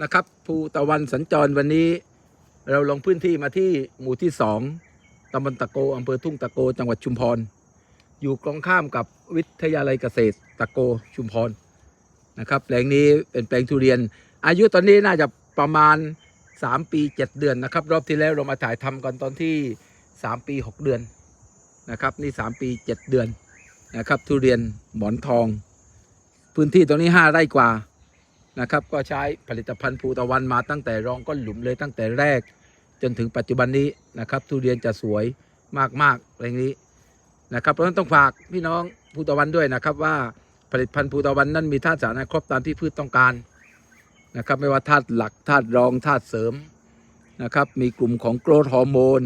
นะครับภูตะวันสัญจรวันนี้ เราลงพื้นที่มาที่หมู่ที่สองตำบลตะโกอำเภอทุ่งตะโกจังหวัดชุมพร อยู่ตรงข้ามกับวิทยาลัยเกษตรตะโกชุมพรนะครับแปลงนี้เป็นแปลงทุเรียน อายุตอนนี้น่าจะประมาณ 3 ปี 7 เดือนนะครับ รอบที่แล้วเรามาถ่ายทำกันตอนที่ 3 ปี 6 เดือนนะครับนี่ 3 ปี 7 เดือนนะครับทุเรียนหมอนทอง พื้นที่ตรงนี้ 5 ไร่กว่า นะครับก็ใช้ผลิตภัณฑ์ภูตะวันมาตั้งแต่รองก้นหลุมเลยตั้งแต่แรก จนถึงปัจจุบันนี้นะครับทุเรียนจะสวยมากๆแปลงนี้นะครับเพราะฉะนั้นต้องฝากพี่น้องภูตะวันด้วยนะครับว่าผลิตภัณฑ์ภูตะวันนั้นมีธาตุสารอาหารครบตามที่พืชต้องการนะครับไม่ว่าธาตุหลักธาตุรองธาตุเสริมนะครับมีกลุ่มของโกรทฮอร์โมน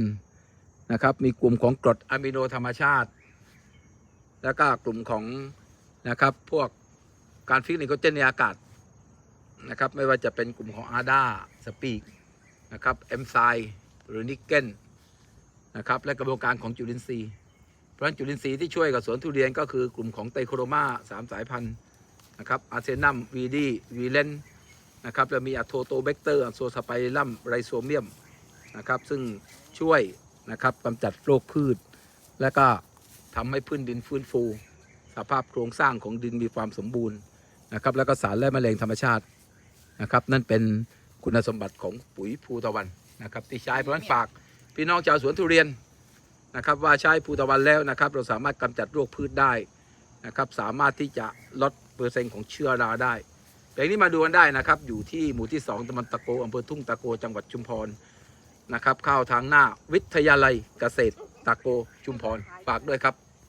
นะครับมีกลุ่มของกรดอะมิโนธรรมชาติ แล้วก็กลุ่มของนะครับพวกการฟิกนิโคเจนในอากาศ นะครับ ไม่ว่าจะเป็นกลุ่มของอาดาสปีกนะครับเอนไซหรือนิกเกิลนะครับและกระบวนการของจุลินทรีย์เพราะฉะนั้นจุลินทรีย์ที่ช่วยกับสวนทุเรียนก็คือกลุ่มของไตโครมาสามสายพันธุ์นะครับอาร์เซนัมวีดีวีเลนนะครับแล้วมีอะโทโตเบกเตอร์อะโซสไปรัมไรโซเมียมนะครับซึ่งช่วยนะครับกำจัดโรคพืช และก็ทำให้พื้นดินฟื้นฟู สภาพโครงสร้างของดินมีความสมบูรณ์นะครับแล้วก็สารและแมลงธรรมชาติ นะครับ นั่นเป็นคุณสมบัติของปุ๋ยภูตะวันนะครับ ที่ใช้เพราะฉะนั้นฝากพี่น้องชาวสวนทุเรียนนะครับว่าใช้ภูตะวันแล้วนะครับ เราสามารถกำจัดโรคพืชได้นะครับ สามารถที่จะลดเปอร์เซ็นต์ของเชื้อราได้แปลงนี้มาดูกันได้นะครับ อยู่ที่หมู่ที่ 2ตำบลตะโกอำเภอทุ่งตะโกจังหวัดชุมพรนะครับ เข้าทางหน้าวิทยาลัยเกษตรตะโกชุมพรฝากด้วยครับ